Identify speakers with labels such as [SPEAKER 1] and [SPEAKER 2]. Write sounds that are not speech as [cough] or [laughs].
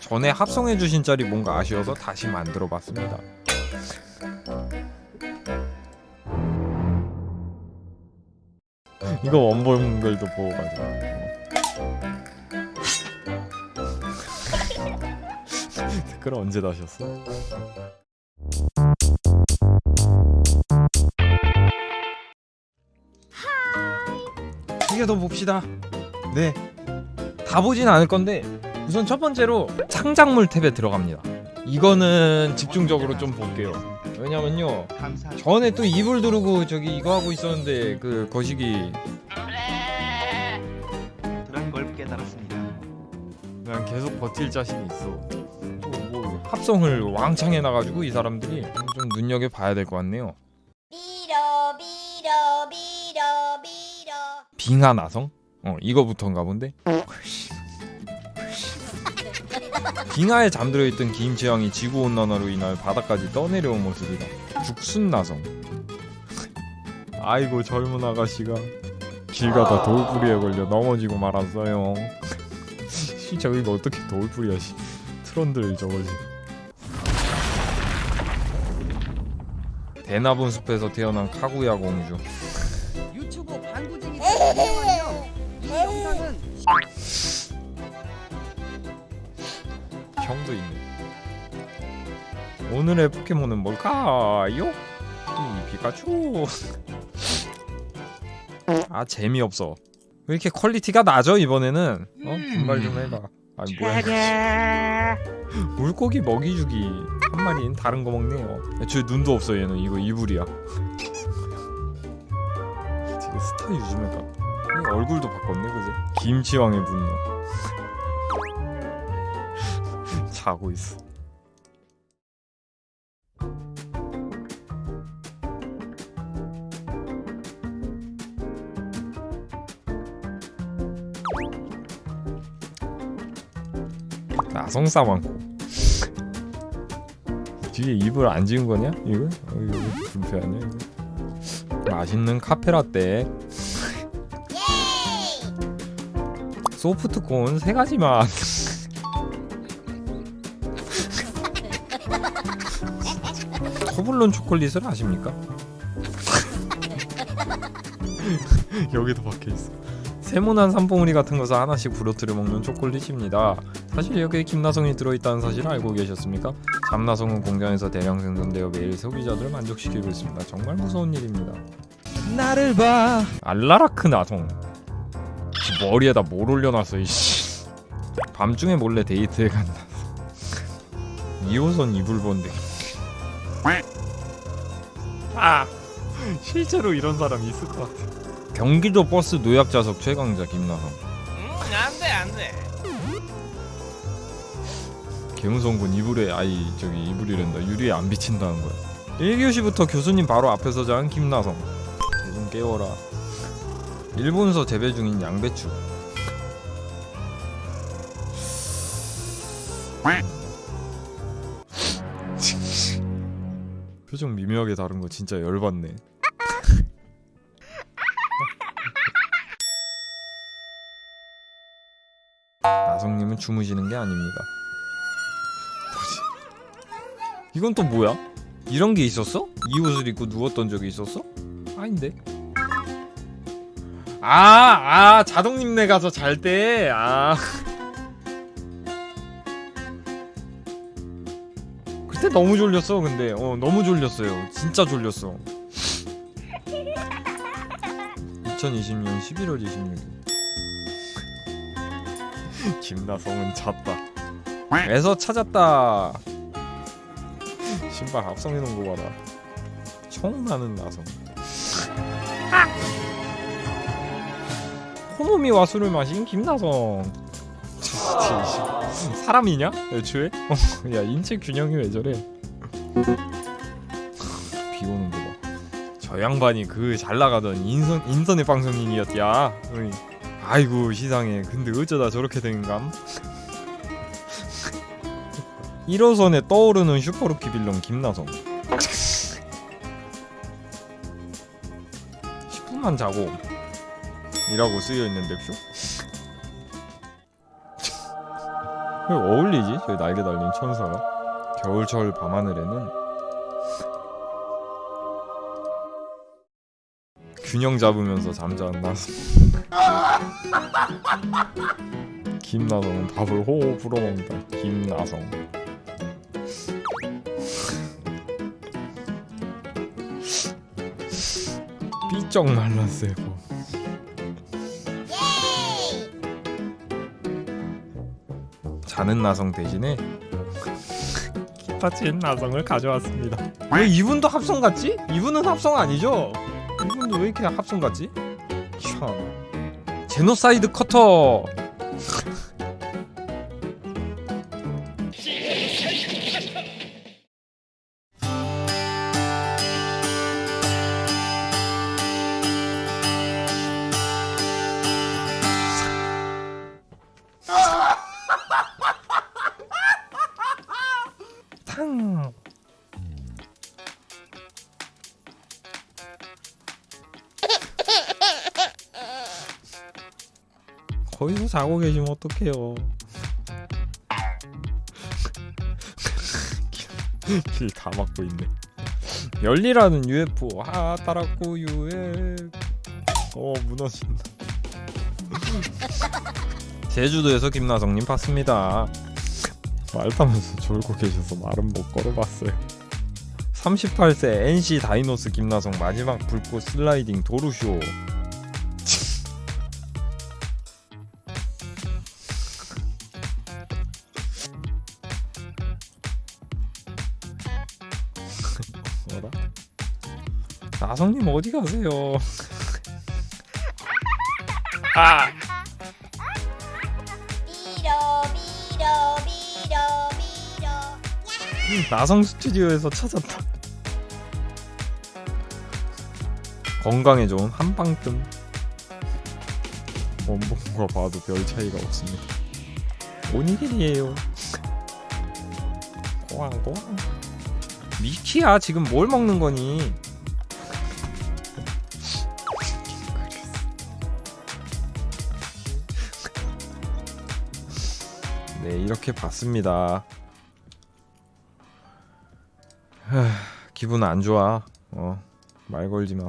[SPEAKER 1] 전에 합성해 주신 짤이 뭔가 아쉬워서 다시 만들어 봤습니다. 이거 원본글도 보고 가자. 댓글 언제 다셨어? 두개더 봅시다. 네. 다 보진 않을 건데 우선 첫 번째로 창작물 탭에 들어갑니다. 이거는 집중적으로 좀 볼게요. 왜냐면요. 전에 또 이불 두르고 저기 이거 하고 있었는데 그 거시기
[SPEAKER 2] 그런 걸 깨달았습니다.
[SPEAKER 1] 난 계속 버틸 자신이 있어. 또뭐 합성을 왕창 해놔가지고 이 사람들이 좀 눈여겨 봐야 될 것 같네요. 빙하 나성? 어 이거부터인가 본데. 빙하에 잠들어 있던 김치왕이 지구 온난화로 인하여 바다까지 떠내려온 모습이다. 죽순 나성. 아이고 젊은 아가씨가 길 가다 돌뿌리에 걸려 넘어지고 말았어요. [laughs] 씨 저기가 어떻게 돌뿌리야 씨. 트런들 저거지. 대나분 숲에서 태어난 카구야 공주.
[SPEAKER 3] 유튜브 방구쟁이. 이
[SPEAKER 1] 형도 있네. 오늘의 포켓몬은 뭘까요? 이 피카츄. [laughs] 아 재미없어. 왜 이렇게 퀄리티가 낮아 이번에는? 어 분발 좀 해봐. 아 뭐야? [laughs] 물고기 먹이 주기 한 마리는 다른 거 먹네요. 애초에 눈도 없어 얘는 이거 이불이야. [laughs] 되게 스타. 이 얼굴도 바꿨네 그지? 김치왕의 분노. 자고 있어. 나성사 많고 뒤에 입을 안 지은 거냐? 이거? 어, 이거 불쾌하네 이거. 맛있는 카페라떼 [laughs] 소프트콘 세 가지 맛 토블론 초콜릿을 아십니까? [laughs] 여기도 박혀 있어. 세모난 산봉우리 같은 것을 하나씩 부러뜨려 먹는 초콜릿입니다. 사실 여기에 김나성이 들어있다는 사실 알고 계셨습니까? 잠나성은 공장에서 대량 생산되어 매일 소비자들을 만족시키고 있습니다. 정말 무서운 일입니다. 나를 봐. 알라라크 나성. 머리에다 뭘 올려놨어 이씨. 밤중에 몰래 데이트에 간다. [laughs] 2호선 이불 본데. 아 [laughs] 실제로 이런 사람이 있을 것 같아. 경기도 버스 노약자석 최강자 김나성.
[SPEAKER 4] 안돼 안돼
[SPEAKER 1] 개무성군 이불에 아이 저기 이불이란다 유리에 안 비친다는 거야. 1교시부터 교수님 바로 앞에서 자는 김나성. 쟤좀 깨워라. 일본서 재배 중인 양배추. 표정 미묘하게 다른 거 진짜 열받네. [laughs] 나성님은 주무시는 게 아닙니다. 뭐지? 이건 또 뭐야? 이런 게 있었어? 이 옷을 입고 누웠던 적이 있었어? 아닌데. 아, 아, 자동님네 가서 잘 때, 아. [laughs] 그때 너무 졸렸어, 근데. 어, 너무 졸렸어요. 진짜 졸렸어. 2020년 11월 26일. 김나성은 잤다. 에서 찾았다. 신발 합성해 놓은 거 봐라. 청나는 나성. 코노미와 술을 마신 김나성. 진짜 씨, 사람이냐? 애초에? 어, [laughs] 야 인체 균형이 왜 저래? 비 오는 거 봐. 저 양반이 그 잘 나가던 인선, 인터넷 방송인이었야. 아이고 시상해. 근데 어쩌다 저렇게 된감? 1호선에 [laughs] 떠오르는 슈퍼루키 빌런 김나성 [laughs] 10분만 자고 이라고 쓰여 있는데 쇼? 왜 어울리지? 저희 날개 달린 천사가 겨울철 밤하늘에는. 균형 잡으면서 잠자는 [laughs] 나성 김나성은 밥을 호호 불어먹는다. 김나성. 삐쩍 말랐어요 자는 나성 대신에 기타 친 나성을 가져왔습니다. 왜 이분도 합성 같지? 이분은 합성 아니죠? 이분도 왜 이렇게 합성 같지? 참. 제노사이드 커터. 탕. 거기서 자고 계시면 어떡해요? [laughs] 길 다 막고 있네. 열리라는 UFO 하 따랐고 UF 어 무너진다. 제주도에서 김나성님 봤습니다 말 타면서 졸고 계셔서 말은 못 걸어봤어요 38세 NC 다이노스 김나성 마지막 불꽃 슬라이딩 도루쇼 뭐라? 나성님 어디 가세요? 아 나성 스튜디오에서 찾았다. 건강에 좋은 한방뜸. 원본과 봐도 별 차이가 없습니다. 오니길이에요. 꼬왕꼬왕. 미키야 지금 뭘 먹는 거니? 네 이렇게 봤습니다. 기분 안 좋아. 어, 말 걸지 마.